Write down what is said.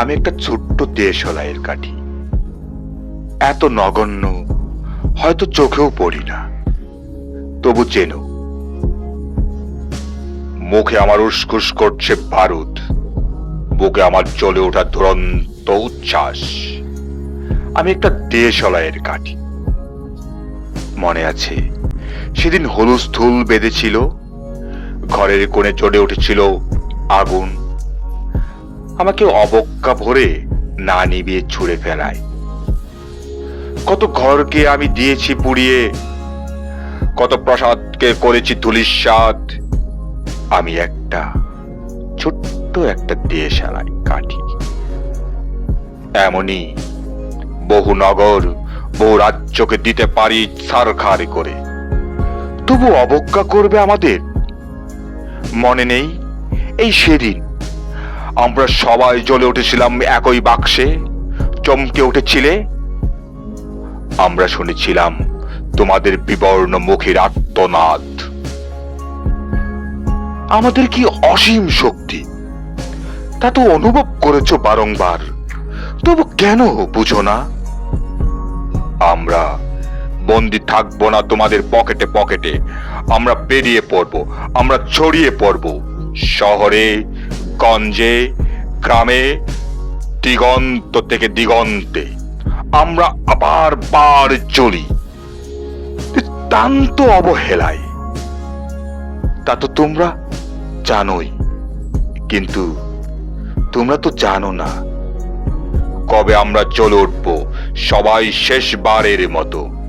আমি একটা ছোট্ট দেশলাইয়ের কাঠি। এত নগণ্য, হয়তো চোখেও পড়ি না। তবু চেনো, মুখে আমার উসকুস করছে ভারত, বুকে আমার চলে ওঠা দুরন্ত উচ্ছ্বাস। আমি একটা দেশলাইয়ের কাঠি। মনে আছে, সেদিন হলুস্থুল বেঁধেছিল, ঘরের কোণে চড়ে উঠেছিল আগুন। আমাকে অবজ্ঞা ভরে না নিবিয়ে ছুঁড়ে ফেলায়। কত ঘরকে আমি দিয়েছি পুড়িয়ে, কত প্রসাদকে করেছি ধুলিস্বাদ আমি একটা, ছোট্ট একটা দেশালাই কাঠি এমনই বহু নগর, বহু রাজ্যকে দিতে পারি সারখার করে। তবু অবজ্ঞা করবে আমাদের? মনে নেই এই সেদিন। আমরা সবাই জ্বলে উঠেছিলাম একই বাক্সে। চমকে উঠেছিলে? আমরা শুনেছিলাম তোমাদের বিবর্ণ মুখের আত্মনাদ আমাদের কি অসীম শক্তি? তা তো অনুভব করেছ বারংবার। তবু কেন বুঝো না? আমরা বন্দি থাকব না তোমাদের পকেটে পকেটে। আমরা বেরিয়ে পড়ব, আমরা ছড়িয়ে পড়ব। শহরে গঞ্জে, গ্রামে, দিগন্ত থেকে দিগন্তে। আমরা আবার বার চলি। তান্ত অবহেলায়। তা তো তোমরা জানোই। কিন্তু তোমরা তো জানো না। কবে আমরা চলে উঠবো? সবাই শেষবারের মতো।